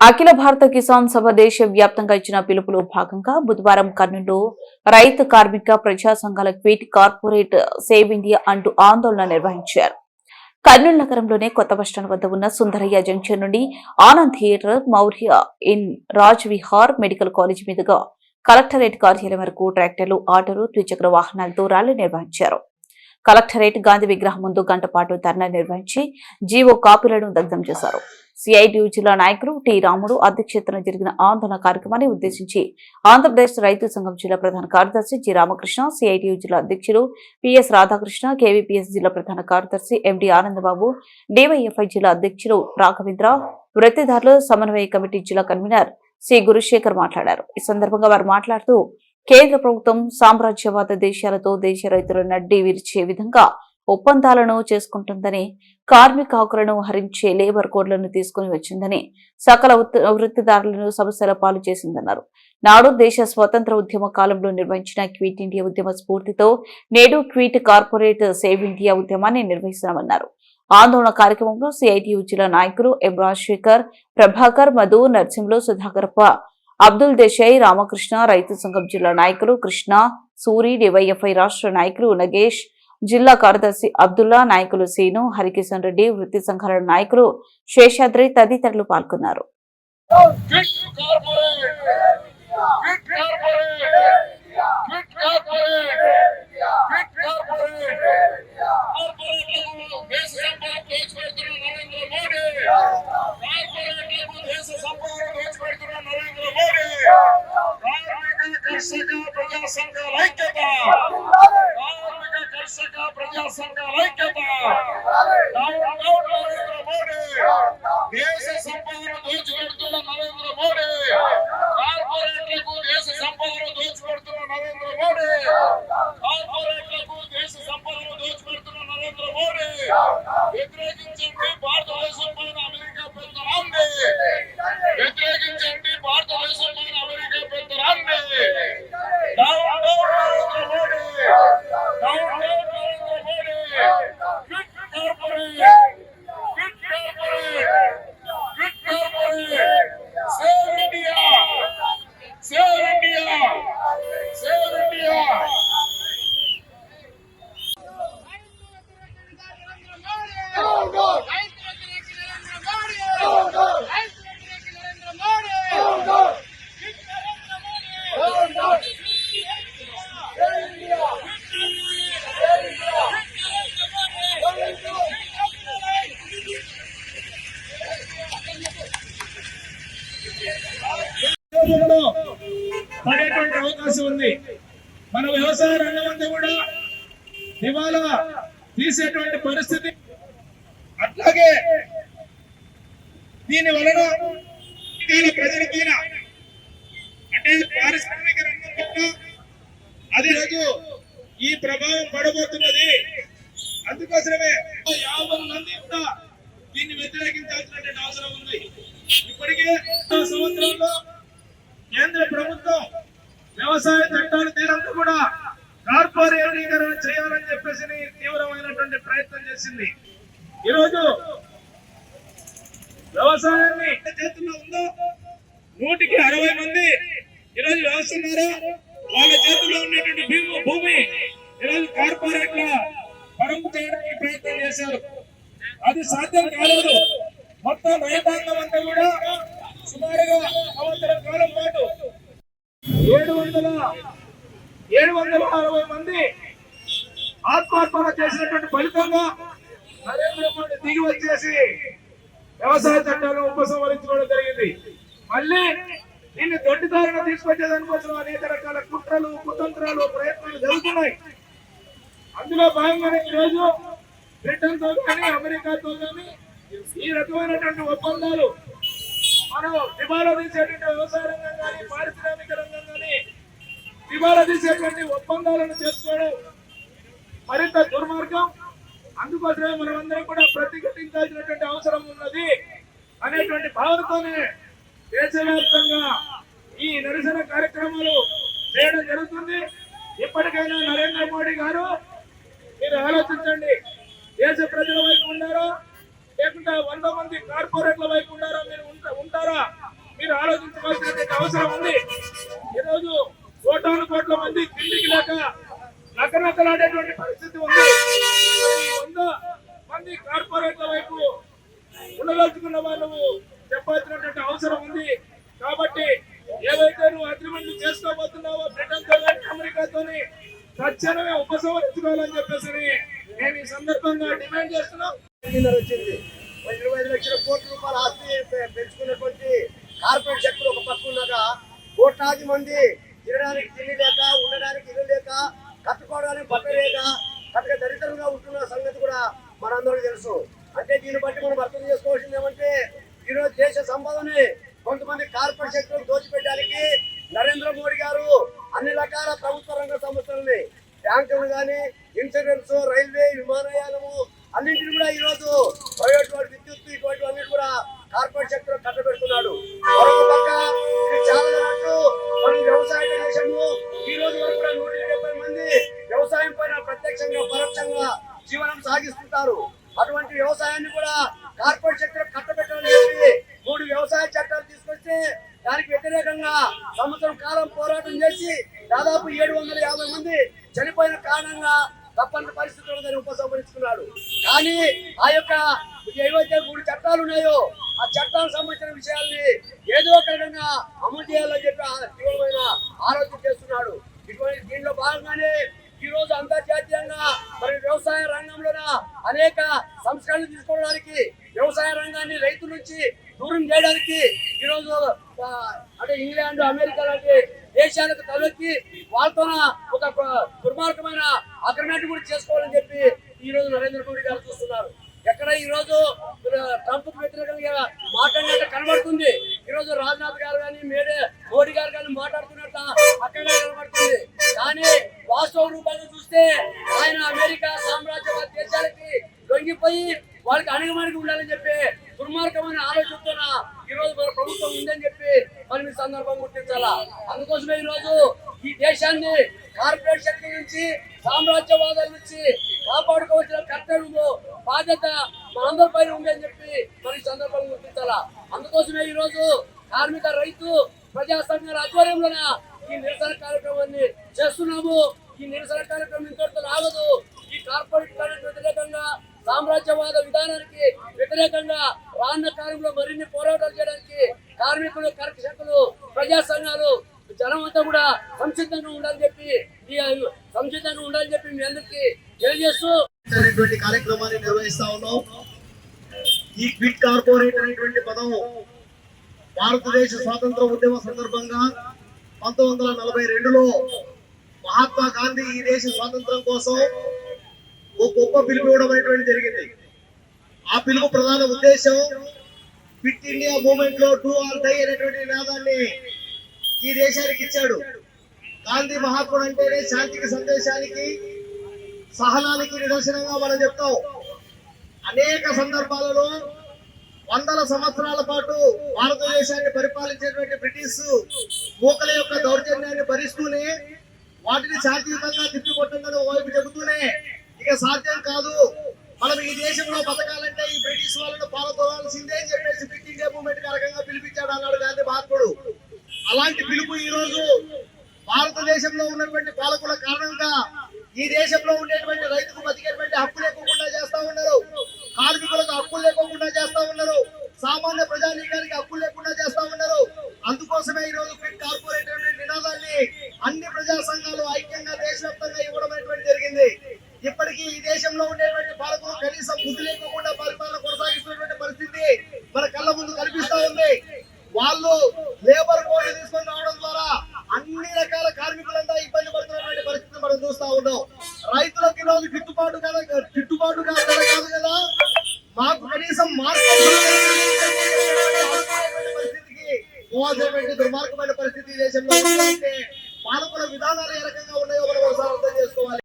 అఖిల భారత కిసాన్ సభ దేశ వ్యాప్తంగా ఇచ్చిన పిలుపులో భాగంగా బుధవారం కర్నూలు రైతు కార్మిక ప్రజా సంఘాల క్వీట్ కార్పొరేట్ సేవ్ ఇండియా అంటూ ఆందోళన నిర్వహించారు. కర్నూలు నగరంలోనే కొత్త బస్టాండ్ వద్ద ఉన్న సుందరయ్య జంక్షన్ నుండి Anand theatre Maurya inn Raj Vihar medical college మీదుగా కలెక్టరేట్ కార్యాలయం వరకు ట్రాక్టర్లు ఆటోలు ద్విచక్ర వాహనాలతో ర్యాలీ నిర్వహించారు. కలెక్టరేట్ గాంధీ విగ్రహం ముందు గంట పాటు ధర్నా నిర్వహించి జీవో కాపీలను దగ్ధం చేశారు. సిఐటియు జిల్లా నాయకులు టి రాముడు అధ్యక్షతన జరిగిన ఆందోళన కార్యక్రమాన్ని ఉద్దేశించి ఆంధ్రప్రదేశ్ రైతు సంఘం జిల్లా ప్రధాన కార్యదర్శి జి రామకృష్ణ సిఐటియు జిల్లా అధ్యక్షులు పిఎస్ రాధాకృష్ణ కేవీపీఎస్ జిల్లా ప్రధాన కార్యదర్శి ఎండి ఆనందబాబు డివైఎఫ్ఐ జిల్లా అధ్యక్షులు రాఘవేంద్ర వృత్తిదారుల సమన్వయ కమిటీ జిల్లా కన్వీనర్ సి గురుశేఖర్ మాట్లాడారు. ఈ సందర్భంగా వారు మాట్లాడుతూ కేంద్ర ప్రభుత్వం సామ్రాజ్యవాద దేశాలతో దేశ రైతుల నడ్డి విరిచే విధంగా ఒప్పందాలను చేసుకుంటుందని కార్మిక హక్కులను హరించే లేబర్ కోడ్లను తీసుకుని వచ్చిందని సకల వృత్తిదారులను సమస్యల పాలు చేసిందన్నారు. నాడు దేశ స్వతంత్ర ఉద్యమ కాలంలో నిర్వహించిన క్విట్ ఇండియా ఉద్యమ స్ఫూర్తితో నేడు క్విట్ కార్పొరేట్ సేవ్ ఇండియా ఉద్యమాన్ని నిర్వహిస్తామన్నారు ఆందోళన కార్యక్రమంలో సిఐటియు జిల్లా నాయకులు ఎం రాజశేఖర్ ప్రభాకర్ మధు నర్సింహులు సుధాకరప్ప అబ్దుల్ దేశాయ్ రామకృష్ణ రైతు సంఘం జిల్లా నాయకులు కృష్ణ సూరి డివైఎఫ్ఐ రాష్ట్ర నాయకులు నగేష్ జిల్లా కార్యదర్శి అబ్దుల్లా నాయకులు సీను హరికిషన్ రెడ్డి వృత్తి సంఘాల నాయకులు శేషాద్రి తదితరులు పాల్గొన్నారు. ప్రజా సంఘాల ఐక్యత కర్షక ప్రజా సంఘాల ఐక్యత. నరేంద్ర మోడీ. దేశ సంపదను దోచిపెడుతున్న నరేంద్ర మోడీ కార్పొరేట్లకు దేశ సంపదను దోచిపెడుతున్న నరేంద్ర మోడీ కార్పొరేట్లకు దేశ సంపదను దోచిపెడుతున్న నరేంద్ర మోడీ వ్యతిరేకించండి భారతదేశం పైన అమెరికా పెద్దరాంది వ్యతిరేకించండి భారతదేశం పైన America పెద్దరాంది down down Narendra Modi down down Narendra Modi quit corporate quit corporate quit corporate save India save India save India ఉద్యోగంలో పడేటువంటి అవకాశం ఉంది. మన వ్యవసాయ రంగం అంతా కూడా ఇవాళ తీసేటువంటి పరిస్థితి. అట్లాగే దీని వలన దీని అంటే పారిశ్రామిక రంగం పట్ల అది రోజు ఈ ప్రభావం పడబోతున్నది. అందుకోసమే యాభై మంది కూడా దీన్ని వ్యతిరేకించాల్సినటువంటి అవసరం ఉంది. ఇప్పటికే సంవత్సరంలో కేంద్ర ప్రభుత్వం వ్యవసాయ చట్టాలు తీరంతా కూడా కార్పొరేటీకరణ చేయాలని చెప్పేసి తీవ్రమైనటువంటి ప్రయత్నం చేసింది. ఈరోజు వ్యవసాయాన్ని ఎంత చేతుల్లో ఉందో నూటికి అరవై మంది ఈరోజు వ్యవస్తున్నారా వాళ్ళ చేతుల్లో ఉన్నటువంటి భూమి భూమి ఈరోజు కార్పొరేట్ల పరంపు చేయడానికి ప్రయత్నం చేశారు. అది సాధ్యం కాలేదు. మొత్తం రైతాంగం అంతా కూడా సుమారుగా సంవత్సరం కాలం పాటు ఏడు వందల ఏడు వందల అరవై మంది ఆత్మహత్య చేసినటువంటి ఫలితంగా నరేంద్ర మోడీ దిగి వచ్చేసి వ్యవసాయ చట్టాలను ఉపసంహరించుకోవడం జరిగింది. మళ్ళీ దీన్ని దొడ్డిదారిన తీసుకొచ్చేదానికోసం అనేక రకాల కుట్రలు కుతంత్రాలు ప్రయత్నాలు జరుగుతున్నాయి. అందులో భాగంగానే ఈరోజు బ్రిటన్తో కానీ అమెరికాతో కానీ ఈ రకమైనటువంటి ఒప్పందాలు మనం దివాలా తీసేటువంటి వ్యవసాయ రంగం కానీ పారిశ్రామిక రంగం కానీ దివాలా తీసేటువంటి ఒప్పందాలను చేసుకోవడం మరింత దుర్మార్గం అందుకోసమే మనమందరం కూడా ప్రతిఘటించాల్సినటువంటి అవసరం ఉన్నది అనేటువంటి భావనతోనే దేశవ్యాప్తంగా ఈ నిరసన కార్యక్రమాలు చేయడం జరుగుతుంది. ఇప్పటికైనా నరేంద్ర మోడీ గారు మీరు ఆలోచించండి. దేశ ప్రజల వైపు ఉన్నారో? లేకుంటే వంద మంది కార్పొరేట్ల వైపు ఉన్నారా మీరు? ఉంటారా? మీరు ఆలోచించవలసినటువంటి అవసరం ఉంది. ఈరోజు కోటాను కోట్ల మంది తిండికి లేక నకనకలాడేటువంటి పరిస్థితి ఉంది. వంద మంది కార్పొరేట్ల వైపు ఉండదలుచుకున్న వాళ్ళు చెప్పాల్సినటువంటి అవసరం ఉంది. కాబట్టి ఏవైతే నువ్వు అగ్రిమెంట్ చేసుకోబోతున్నావో బ్రిటన్తో కానీ అమెరికాతోని తక్షణమే ఉపసంహరించుకోవాలని చెప్పేసి నేను ఈ సందర్భంగా డిమాండ్ చేస్తున్నాం. వచ్చింది ఇరవై ఐదు లక్షల కోట్ల రూపాయల ఆస్తి పెంచుకున్నటువంటి కార్పొరేట్ శక్తులు ఒక పక్క ఉండగా కోట్లాది మంది తినడానికి తిండి లేక ఉండడానికి ఇల్లు లేక కట్టుకోవడానికి బట్ట లేక కట్టుక దరిద్రంగా ఉంటున్న సంగతి కూడా మనందరికీ తెలుసు. అంటే దీన్ని బట్టి మనం అర్థం చేసుకోవాల్సింది ఏమంటే ఈరోజు దేశ సంపదని కొంతమంది కార్పొరేట్ శక్తులకు దోచిపెట్టడానికి నరేంద్ర మోడీ గారు అన్ని రకాల ప్రభుత్వ రంగ సంస్థలని బ్యాంకులు కానీ ఇన్సూరెన్స్ రైల్వే విమానయానము అన్నింటిని కూడా ఈ రోజు ప్రైవేట్ వాడు విద్యుత్ ఇటువంటి అన్నిటి కూడా కార్పొరేట్ సెక్టర్ కట్టబెడుతున్నాడు. మరొక పక్క చాలా అన్నట్టు మన వ్యవసాయ దేశము ఈ రోజు వరకు కూడా నూట డెబ్బై మంది వ్యవసాయం పైన ప్రత్యక్షంగా పరోక్షంగా జీవనం సాగిస్తుంటారు. అటువంటి వ్యవసాయాన్ని కూడా కార్పొరేట్ సెక్టర్ కట్టబెట్టాలని చెప్పి మూడు వ్యవసాయ చట్టాలు తీసుకొస్తే దానికి వ్యతిరేకంగా సంవత్సరం కాలం పోరాటం చేసి దాదాపు ఏడు వందల యాభై మంది చనిపోయిన కారణంగా తప్పని పరిస్థితుల్లో దాన్ని ఉపసంహరించుకున్నాడు. కానీ ఆ యొక్క ఏవైతే మూడు చట్టాలు ఉన్నాయో ఆ చట్టాలకు సంబంధించిన విషయాల్ని ఏదో ఒక రకంగా అమలు చేయాలని చెప్పి తీవ్రమైన ఆలోచన చేస్తున్నాడు. ఇటువంటి దీనిలో భాగంగానే ఈ రోజు అంతర్జాతీయంగా మరి వ్యవసాయ రంగంలోన అనేక సంస్కరణలు తీసుకోవడానికి వ్యవసాయ రంగాన్ని రైతు నుంచి దూరం చేయడానికి ఈ రోజు అంటే ఇంగ్లాండ్ అమెరికా లాంటి దేశాలకు తలెత్తి వాళ్ళతో ఒక దుర్మార్గమైన అగ్రిమెంట్ కూడా చేసుకోవాలని చెప్పి ఈ రోజు నరేంద్ర మోడీ గారు చూస్తున్నారు. ఎక్కడ ఈ రోజు ట్రంప్ వ్యతిరేకంగా మాట్లాడినట్టు కనబడుతుంది. ఈ రోజు రాజ్నాథ్ గారు కానీ మేడే మోడీ గారు కానీ మాట్లాడుతున్నట్టు అక్కడ కనబడుతుంది. కానీ వాస్తవ రూపాన్ని చూస్తే ఆయన అమెరికా సామ్రాజ్యవాద దేశాలకి లొంగిపోయి వాళ్ళకి అణగమణిగి ఉండాలని చెప్పి దుర్మార్గమైన ఆలోచనతో ఈ రోజు మన ప్రభుత్వం ఉందని చెప్పి మనం ఈ సందర్భం గుర్తించాలా? అందుకోసమే ఈ రోజు ఈ దేశాన్ని కార్పొరేట్ శక్తి నుంచి సామ్రాజ్యవాదాల నుంచి కాపాడుకోవాల్సిన కర్తవ్యము బాధ్యత మనందరి పైన ఉందని చెప్పి మరి సందర్భంగా సందర్భం గుర్తించాలా? అందుకోసమే ఈ రోజు కార్మిక రైతు ప్రజా సంఘాల ఆధ్వర్యంలోన ఈ నిరసన కార్యక్రమాన్ని చేస్తున్నాము. ఈ నిరసన కార్యక్రమం ఇంతటితో రాగదు ఈ కార్పొరేట్ వ్యతిరేకంగా సామ్రాజ్యవాద విధానానికి వ్యతిరేకంగా రాన్న కాలంలో మరిన్ని పోరాటాలు చేయడానికి కార్మికులు కర్షకులు ప్రజా సంఘాలు జనం అంతా కూడా సంసిద్ధంగా ఉండాలని చెప్పి సంసిద్ధంగా ఉండాలని చెప్పి మీ అందరికి తెలియజేస్తూ అనేటువంటి కార్యక్రమాన్ని నిర్వహిస్తా ఉన్నాం. ఈ క్విట్ కార్పొరేట్ అనేటువంటి పదం భారతదేశ స్వాతంత్ర ఉద్యమ సందర్భంగా పంతొమ్మిది వందల నలభై రెండులో మహాత్మా గాంధీ ఈ దేశ స్వాతంత్రం కోసం ఒక గొప్ప పిలుపు ఇవ్వడం అనేటువంటి జరిగింది. ఆ పిలుపు ప్రధాన ఉద్దేశం ఫిట్ ఇండియా మూవ్మెంట్లో టూ ఆర్ డై అనేటువంటి నినాదాన్ని ఈ దేశానికి ఇచ్చాడు. గాంధీ మహాత్ముడు అంటేనే శాంతికి సందేశానికి సహనానికి నిదర్శనంగా మనం చెప్తాం. అనేక సందర్భాలలో వందల సంవత్సరాల పాటు భారతదేశాన్ని పరిపాలించేటువంటి బ్రిటిష్ మూకల యొక్క దౌర్జన్యాన్ని భరిస్తూనే వాటిని శాంతియుతంగా తిప్పికొట్టిందని వైపు చెబుతూనే ఇక సాధ్యం కాదు. మనం ఈ దేశంలో బతకాలంటే ఈ బ్రిటిష్ వాళ్ళను పాల్గొనాల్సిందే అని చెప్పేసి క్విట్ ఇండియా మూవ్మెంట్ రకంగా పిలిపించాడు అన్నాడు గాంధీ మహాత్ముడు. అలాంటి పిలుపు ఈ రోజు భారతదేశంలో ఉన్నటువంటి పాలకుల కారణంగా ఈ దేశంలో ఉండేటువంటి రైతుకు బతికేటువంటి హక్కులే